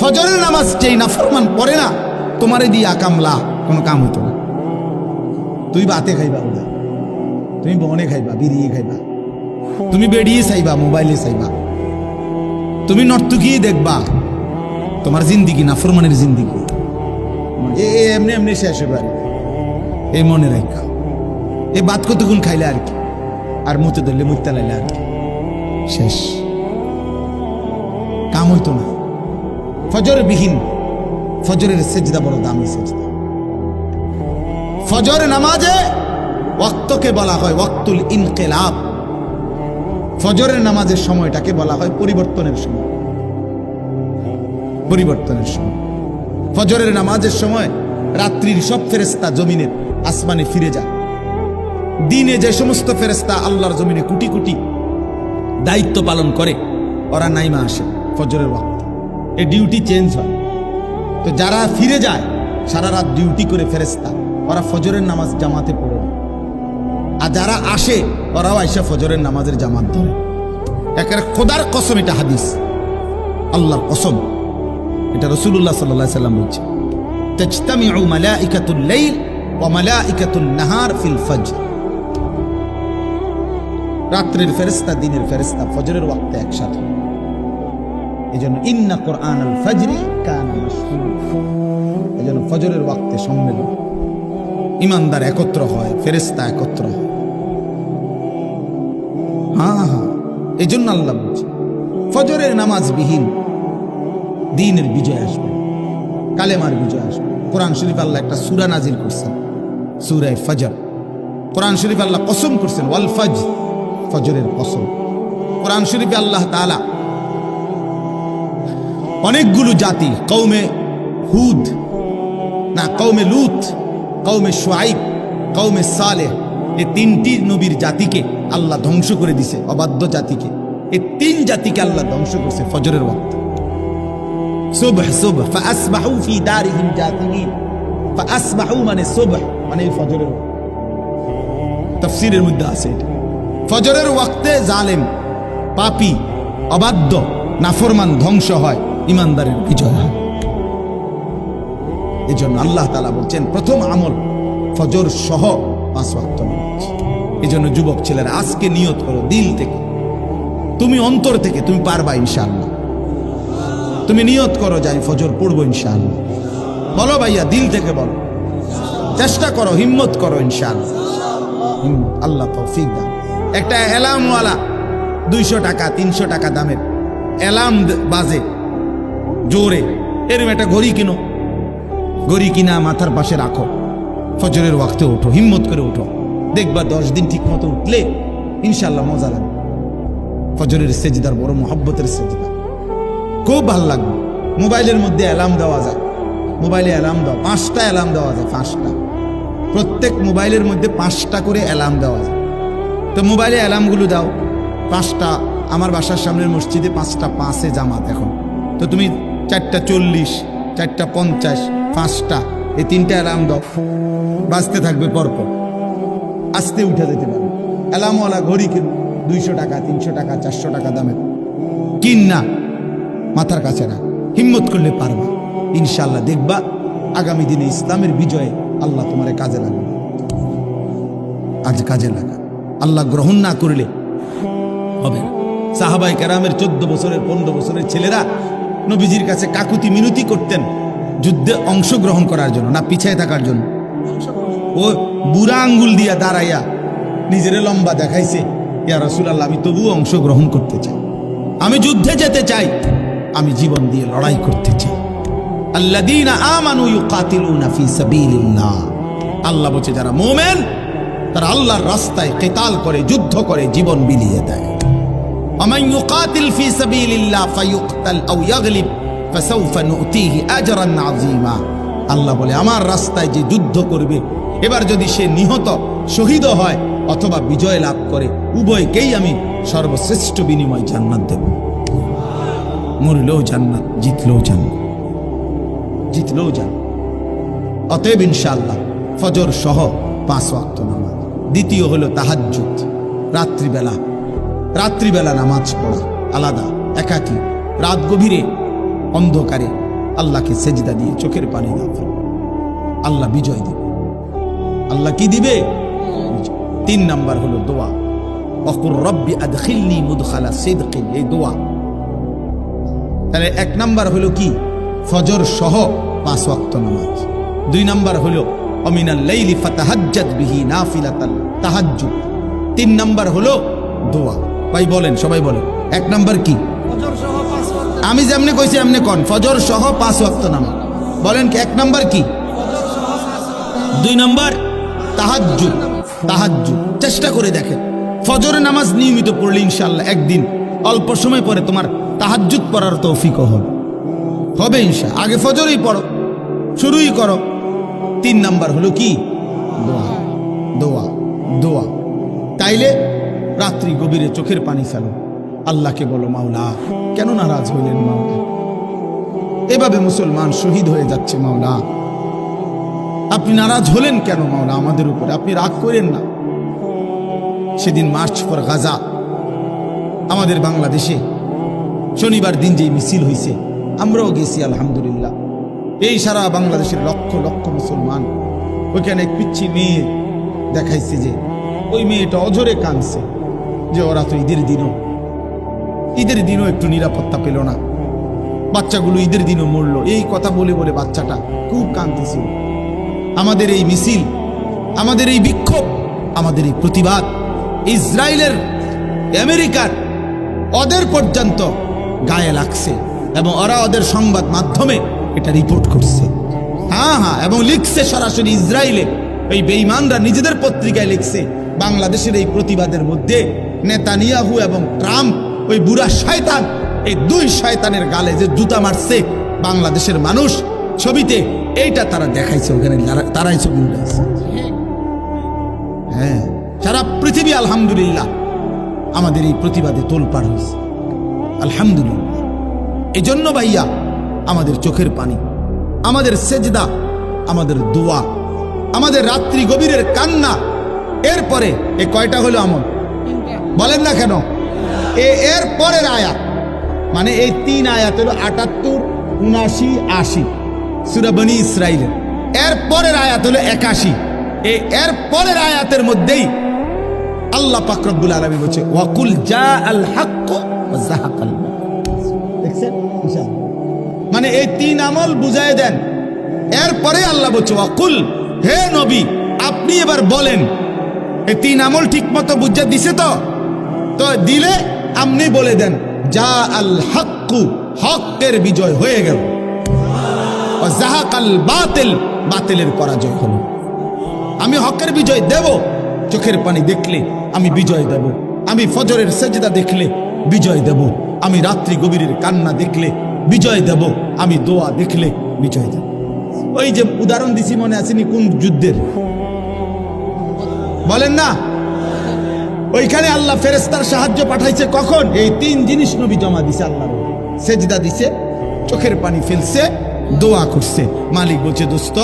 ফজরের নামাজ যেই নাফরমান পড়ে না, তোমারে দিয়ে আকামলা কোনো কাম হইতো না। তুই বাতে খাইবা ওরা তুমি বনে খাইবা বিড়িয়ে খাইবা। তুমি বেরিয়ে চাইবা, মোবাইলে চাইবা। তুমি নর্তকী দেখবা, তোমার জিন্দিগি না ফরমানের জিন্দিগি। এমনি এমনি শেষ হবে আর এই মনে রাখা এই বাদ কতক্ষণ খাইলে আর কি? আর মুতে ধরলে মুতে লাইলে আর কি? শেষ। কাম হইতো না। ফজর বিহীন ফজরের সেজদা বড় দামি সেজদা। ফজর নামাজে ওয়াক্তকে বলা হয় ওয়াক্তুল ইনকেলাব। ফজরের নামাজের সময়টাকে বলা হয় পরিবর্তনের সময়। পরিবর্তনের সময়। ফজরের নামাজের সময় রাত্রির সব ফেরেস্তা জমিনের আসমানে ফিরে যায় দিনে যে সমস্ত ফেরেস্তা আল্লাহর জমিনে কুটি কুটি দায়িত্ব পালন করে, ওরা নাইমা আসে ফজরের ওয়াক্ত। এই ডিউটি চেঞ্জ হয় তো যারা ফিরে যায় সারা রাত ডিউটি করে ফেরেস্তা ওরা ফজরের নামাজ জামাতে পড়ে না। আর যারা আসে ওরাও আইসা ফজরের নামাজের জামাত ধরে একের খোদার কসম এটা হাদিস আল্লাহর কসম এটা রসুল্লাহ সাল্লাহ সাল্লাম বলছে تجتمع ملائكة الليل وملائكة النهار في الفجر রাত্রের ফেরেস্তা দিনের ফেরেস্তা ফজরের ওয়াক্তে একসাথে ইন্না কোরআন আল ফজরি ফজরের ওয়াক্তে সম্মেলন। ইমানদার একত্র হয় ফেরেস্তা একত্র হয়। হ্যাঁ হ্যাঁ এই জন্য আল্লাহ বলছে, ফজরের দিনের বিজয় আসবে। কালেমার বিজয় আসবে। কোরআন শরীফ আল্লাহ একটা সুরা নাজিল করছেন, সুরায় ফজর। কোরআন শরীফ আল্লাহ কসম করছেন, ওয়াল ফজ ফজরের কসম। কোরআন শরীফে আল্লাহ তাআলা অনেকগুলো জাতি কৌমে হুদ, না কৌমে লুত কৌমে সোয়াইব কৌমে সালে এ তিনটি নবীর জাতিকে আল্লাহ ধ্বংস করে দিছে, অবাধ্য জাতিকে। এ তিন জাতিকে আল্লাহ ধ্বংস করছে ফজরের ওয়াক্ত। সুবহ সুবহ ফাসবাহু ফি দারিহিম জাতিমিন ফাসবাহু মানে সুবহ মানে ফজরের তাফসীরের মধ্যে আছে ফজরের ওয়াক্তে জালেম, পাপী, অবাধ্য, নাফরমান ধ্বংস হয়। ইমানদারের বিজয় হয়। এই জন্য আল্লাহ তালা বলছেন, প্রথম আমল ফজর সহ পাঁচ ওয়াক্ত এই জন্য যুবক ছেলেরা, আজকে নিয়ত করো দিল থেকে। তুমি অন্তর থেকে, তুমি পারবা ইনশাআল্লাহ। তুমি নিয়ত করো যে আমি ফজর পড়ব ইনশাআল্লাহ। বলো ভাইয়া, দিল থেকে বলো। চেষ্টা করো, হিম্মত করো ইনশাআল্লাহ। আল্লাহ তৌফিক দান। একটা অ্যালার্মওয়ালা দুইশো টাকা, তিনশো টাকা দামের অ্যালার্ম বাজে। জোরে। এরকম একটা ঘড়ি কিনো। ঘড়ি কিনা মাথার পাশে রাখো। ফজরের ওয়াক্তে ওঠো, হিম্মত করে ওঠো। দেখবা দশ দিন ঠিক মতো উঠলে ইনশাল্লাহ মজা লাগবে। ফজরের সেজদার বড় মহব্বতের সেজদা। খুব ভালো লাগবে। মোবাইলের মধ্যে অ্যালার্ম দেওয়া যায়। মোবাইলে অ্যালার্ম দাও, পাঁচটা অ্যালার্ম দেওয়া যায়, পাঁচটা। প্রত্যেক মোবাইলের মধ্যে পাঁচটা করে অ্যালার্ম দেওয়া যায়। তো মোবাইলে অ্যালার্মগুলো দাও। পাঁচটা, আমার বাসার সামনের মসজিদে পাঁচটা, পাঁচে জামাত এখন। তো তুমি চারটা চল্লিশ, চারটা পঞ্চাশ, পাঁচটা। এই তিনটা অ্যালার্ম দাও। বাঁচতে থাকবে পরপর। আস্তে উঠে যেতে পারবে অ্যালার্মওয়ালা ঘড়ি কিন। দুইশো টাকা, তিনশো টাকা, চারশো টাকা দামের। কিন না। মাথার কাছে না হিম্মত করলে পারবা। ইনশাল্লাহ দেখবা, আগামী দিনে ইসলামের বিজয়ে আল্লাহ তোমার কাজে লাগবে। আজ কাজে লাগা। আল্লাহ গ্রহণ না করলে হবে সাহাবাই কেরামের চোদ্দ বছরের, পনেরো বছরের ছেলেরা নবীজির কাছে কাকুতি মিনতি করতেন যুদ্ধে অংশগ্রহণ করার জন্য, না পিছিয়ে থাকার জন্য। ও বুড়া আঙ্গুল দিয়া দাঁড়াইয়া নিজের লম্বা দেখাইছে, ইয়া রসুলাল্লাহ, আমি তবুও অংশগ্রহণ করতে চাই। আমি যুদ্ধে যেতে চাই, আমি জীবন দিয়ে লড়াই করতে চাই। আল্লাযীনা আমানু আল্লাহ বলছে, যারা মোমেন, তারা আল্লাহর রাস্তায় কেতাল করে, যুদ্ধ করে, জীবন বিলিয়ে দেয়। ومن يقاتل في سبيل الله فيقتل أو يغلب فسوف نؤتيه أجرا عظيما আল্লাহ বলে আমার রাস্তায় যে যুদ্ধ করবে এবার যদি সে নিহত শহীদ হয় অথবা বিজয় লাভ করে উভয়কেই আমি সর্বশ্রেষ্ঠ বিনিময় জান্নাত দেব মরলেও জান্নাত জিতলেও জান্নাত জিতলেও জান্নাত অতএব ইনশাআল্লাহ ফজর সহ পাঁচ ওয়াক্ত নামাজ দ্বিতীয় হলো তাহাজ্জুদ রাত্রিবেলা রাত্রিবেলা নামাজ পড়া আলাদা, একাকী, রাত গভীরে, অন্ধকারে আল্লাহকে সেজদা দিয়ে চোখের পানি দাও। আল্লাহ বিজয় দিবে। আল্লাহ কি দিবে? তিন নাম্বার হলো দোয়া। অকুর রব্বি আদখিলনি মুদখালা সিদকিন, এই দোয়া। তাহলে এক নাম্বার হলো কি? ফজর সহ পাঁচ ওয়াক্ত নামাজ। দুই নাম্বার হলো, অমিনাল লাইলি ফাতাহাজ্জাদ বিহি নাফিলাতাল তাহাজ্জুদ। তিন নাম্বার হলো দোয়া। ভাই বলেন, সবাই বলেন। এক নাম্বার কি? আমি যেমনি কইছি এমনি কন। ফজর সহ পাঁচ ওয়াক্ত নামাজ। বলেন কি, এক নাম্বার কি? দুই নাম্বার? তাহাজ্জুদ। তাহাজ্জুদ। চেষ্টা করে দেখেন। ফজরের নামাজ নিয়মিত পড়লে ইনশাআল্লাহ একদিন অল্প সময় পরে তোমার তাহাজ্জুদ পড়ার তৌফিক হবে। হবে ইনশা আগে ফজরই পড়ো, শুরুই করো। তিন নাম্বার হলো কি? দোয়া। দোয়া। দোয়া। তাইলে রাত্রি গভীরে চোখের পানি ফেলো। আল্লাহকে বলো, মাওলা, কেন নারাজ হইলেন মাওলা এভাবে মুসলমান শহীদ হয়ে যাচ্ছে, মাওলা। আপনি নারাজ হলেন কেন, মাওলা, আমাদের উপরে? আপনি রাগ করেন না। সেদিন মার্চ ফর গাজা। আমাদের বাংলাদেশে শনিবার দিন যেই মিছিল হয়েছে আমরাও গেছি, আলহামদুলিল্লাহ। এই সারা বাংলাদেশের লক্ষ লক্ষ মুসলমান। ওইখানে এক পিচ্ছি মেয়ে দেখাইছে যে, ওই মেয়েটা অঝরে কাঁদছে। যে ওরা তো ঈদের দিনও। ঈদের দিনও একটু নিরাপত্তা পেল না। বাচ্চাগুলো ঈদের দিনও মরল। এই কথা বলে বলে বাচ্চাটা খুব কাঁদতেছিল। আমাদের এই মিছিল, আমাদের এই বিক্ষোভ, আমাদের এই প্রতিবাদ ইসরায়েলের, আমেরিকার ওদের পর্যন্ত গায়ে লাগছে এবং ওরা ওদের সংবাদ মাধ্যমে এটা রিপোর্ট করছে। হ্যাঁ হ্যাঁ এবং লিখছে সরাসরি ইসরায়েলে। ওই বেঈমানরা নিজেদের পত্রিকায় লিখছে। বাংলাদেশের এই প্রতিবাদের মধ্যে নেতানিয়াহু এবং ট্রাম্প, ওই বুড়া শয়তান, এই দুই শয়তানের গালে যে জুতা মারছে বাংলাদেশের মানুষ, ছবিতে এইটা তারা দেখাইছে ওখানে তারাই ছবি হ্যাঁ সারা পৃথিবী আলহামদুলিল্লাহ আমাদের এই প্রতিবাদে তোলপাড় হয়েছে আলহামদুলিল্লাহ। এই জন্য ভাইয়া, আমাদের চোখের পানি, আমাদের সেজদা, আমাদের দোয়া, আমাদের রাত্রি গভীরের কান্না, এরপরে এ কয়টা হলো আমল? বলেন না কেন? এর পরের আয়াত মানে এই তিন আয়াত হলো আটাত্তর, উনাশি, আশি সুরাবনি ইসরায়েলের এর পরের আয়াত হলো একাশি। এই এর পরের আয়াতের মধ্যেই আল্লাহ পাকরবুল আলমী বলছে, ওয়াকুল যা আল হাক্ক মানে এই তিন আমল বুঝায় দেন। এরপরে আল্লাহ বলছে, ওয়াকুল, হে নবী, আপনি এবার বলেন এই তিন আমল ঠিক মতো বুঝা দিছে তো? তো দিলে আপনি বলে দেন, যা আল হাক্কু, হকের বিজয় হয়ে গেল। জাহাকাল বাতিল, বাতিলের পরাজয় হলো। আমি হকের বিজয় দেব, চোখের পানি দেখলে আমি বিজয় দেব। আমি ফজরের সেজদা দেখলে বিজয় দেব। আমি রাত্রি গভীরের কান্না দেখলে বিজয় দেব। আমি দোয়া দেখলে বিজয় দেব। ওই যে উদাহরণ দিছি মনে আসেনি কোন যুদ্ধের? বলেন না। ওইখানে আল্লাহ ফেরেস্তার সাহায্য পাঠাইছে কখন? এই তিন জিনিস নবী জমা দিছে আল্লাহ সেজদা দিছে, চোখের পানি ফেলছে, দোয়া করছে। মালিক বলছে, দোস্ত,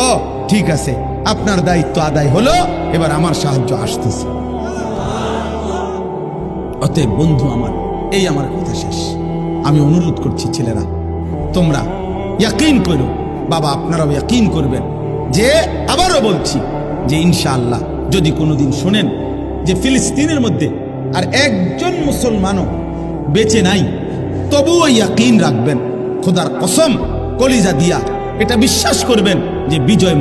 ঠিক আছে, আপনার দায়িত্ব আদায় হলো, এবার আমার সাহায্য আসতেছে। অতএব বন্ধু আমার, এই আমার কথা শেষ। আমি অনুরোধ করছি ছেলেরা, তোমরা ইয়াকিন করো। বাবা, আপনারাও ইয়াকিন করবেন। যে, আবারও বলছি যে, ইনশাআল্লাহ, যদি কোনোদিন শোনেন যে ফিলিস্তিনের মধ্যে আর একজন মুসলমানও বেঁচে নাই, তবুও ইয়াকিন রাখবেন। খোদার কসম, কলিজা দিয়া এটা বিশ্বাস করবেন যে বিজয়